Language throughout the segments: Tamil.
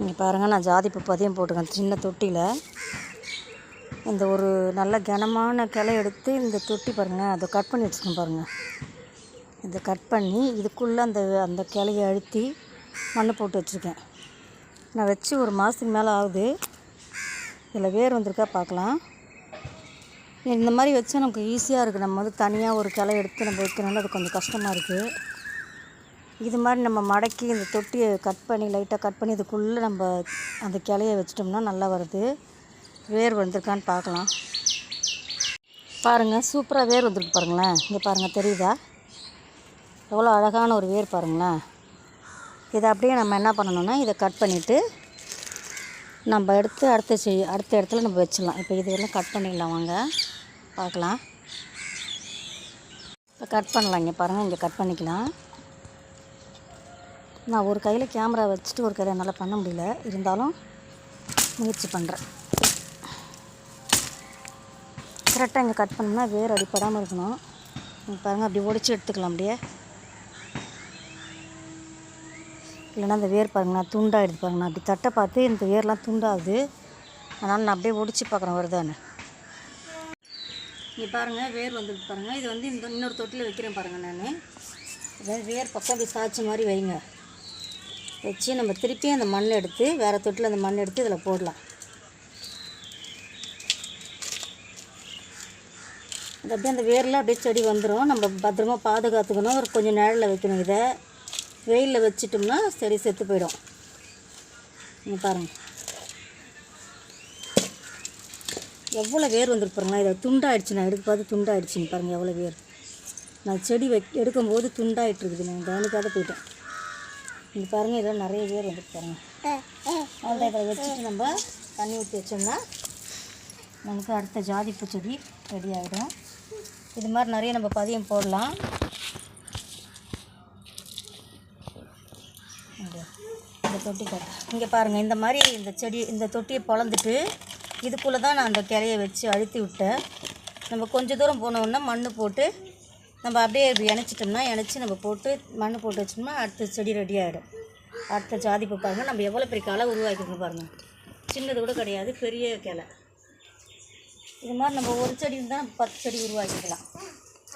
இங்கே பாருங்கள் நான் ஜாதிப்பு பதியம் போட்டுக்கேன் சின்ன தொட்டியில். இந்த ஒரு நல்ல கனமான கிளை எடுத்து இந்த தொட்டி பாருங்கள் அதை கட் பண்ணி வச்சுக்கோங்க பாருங்கள் இதை கட் பண்ணி இதுக்குள்ளே அந்த அந்த கிளையை அழுத்தி மண் போட்டு வச்சுருக்கேன். நான் வச்சு ஒரு மாதத்துக்கு மேலே ஆகுது. இதில் வேர் வந்திருக்கா பார்க்கலாம். இந்த மாதிரி வச்சா நமக்கு ஈஸியாக இருக்குது நம்ம வந்து தனியாக ஒரு கிளை எடுத்து நம்ம வைக்கணும்னா அது கொஞ்சம் கஷ்டமாக இருக்குது இது மாதிரி நம்ம மடக்கி இந்த தொட்டியை கட் பண்ணி லைட்டாக கட் பண்ணி இதுக்குள்ளே நம்ம அந்த கிளைய வச்சிட்டோம்னா நல்லா வருது. வேர் வந்திருக்கான்னு பார்க்கலாம். பாருங்கள் சூப்பராக வேர் வந்திருக்கு பாருங்களேன். இங்கே பாருங்கள் தெரியுதா? எவ்வளோ அழகான ஒரு வேர் பாருங்களேன். இதை அப்படியே நம்ம என்ன பண்ணணும்னா இதை கட் பண்ணிவிட்டு நம்ம எடுத்து அடுத்த செய் அடுத்த இடத்துல நம்ம வச்சிடலாம். இப்போ இதெல்லாம் கட் பண்ணிடலாம் வாங்க. பார்க்கலாம். இப்போ கட் பண்ணலாம் இங்கே பாருங்கள் இங்கே கட் பண்ணிக்கலாம். நான் ஒரு கையில் கேமரா வச்சுட்டு ஒரு கையில் என்னால் பண்ண முடியல. இருந்தாலும் முயற்சி பண்ணுறேன் கரெக்டாக இங்கே கட் பண்ணோம்னா வேர் அடிப்படாமல் இருக்கணும். இங்கே பாருங்கள் அப்படி ஒடிச்சு எடுத்துக்கலாம் அப்படியே. இல்லைனா அந்த வேர் பாருங்கண்ணா துண்டாகிடுது பாருங்கண்ணா அப்படி தட்டை பார்த்து இந்த வேர்லாம் துண்டாகுது. அதனால் நான் அப்படியே ஒடிச்சு பார்க்குறேன் வருதான்னு. இங்கே பாருங்கள் வேர் வந்துட்டு பாருங்கள் இது வந்து இந்த இன்னொரு தொட்டியில் வைக்கிறேன் பாருங்கள் நான். அதாவது வேர் பக்கம் அப்படி சாய்ச்சி மாதிரி வைங்க. வச்சு நம்ம திருப்பியும் அந்த மண் எடுத்து வேறு தொட்டில் அந்த மண் எடுத்து இதில் போடலாம். அது அப்படியே அந்த வேரில் அப்படியே செடி வந்துடும் நம்ம பத்திரமா பாதுகாத்துக்கணும். ஒரு கொஞ்சம் நிழலில் வைக்கணும் இதை. வெயிலில் வச்சிட்டோம்னா செடி செத்து போயிடும். நீங்கள் பாருங்கள் எவ்வளோ வேர் வந்துருப்பாருங்களா இதை துண்டாயிடுச்சு நான் எடுக்க பார்த்து துண்டாயிடுச்சுன்னு பாருங்கள் எவ்வளோ வேர். நான் செடி வை எடுக்கும்போது துண்டாயிட்டு இருக்குது. நான் கவனிக்காத போயிட்டேன். இது பாருங்கள் இதெல்லாம் நிறைய பேர் வந்துருக்கு பாருங்கள் அவ்வளோ இதை வச்சுட்டு நம்ம தண்ணி ஊற்றி வச்சோம்னா நமக்கு அடுத்த ஜாதிப்பூ செடி ரெடி ஆகிடும் இது மாதிரி நிறைய நம்ம பதியம் போடலாம். இந்த தொட்டி கட்ட இங்கே பாருங்கள் இந்த மாதிரி இந்த செடி இந்த தொட்டியை பொழந்துட்டு இதுக்குள்ளே தான் நான் அந்த கிளையை வச்சு அழுத்தி விட்டேன். நம்ம கொஞ்சம் தூரம் போனோன்னா மண் போட்டு நம்ம அப்படியே இணைச்சிட்டோம்னா இணைச்சி நம்ம போட்டு மண் போட்டு வச்சோம்னா அடுத்த செடி ரெடி ஆகிடும் அடுத்த ஜாதிப்பூ பாருங்கள் நம்ம எவ்வளோ பெரிய கலை உருவாக்கிருக்கோம் பாருங்கள் சின்னது கூட கிடையாது பெரிய கிளை. இது மாதிரி நம்ம ஒரு செடி இருந்தால் நம்ம பத்து செடி உருவாக்கிக்கலாம்.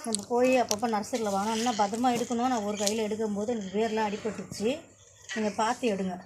நம்ம போய் அப்பப்போ நர்சரியில் வாங்கணும். இன்னும் பத்திரமா எடுக்கணும் நான் ஒரு கையில் எடுக்கும்போது எனக்கு வேர்லாம் அடிபட்டுச்சு நீங்கள் பார்த்து எடுங்க.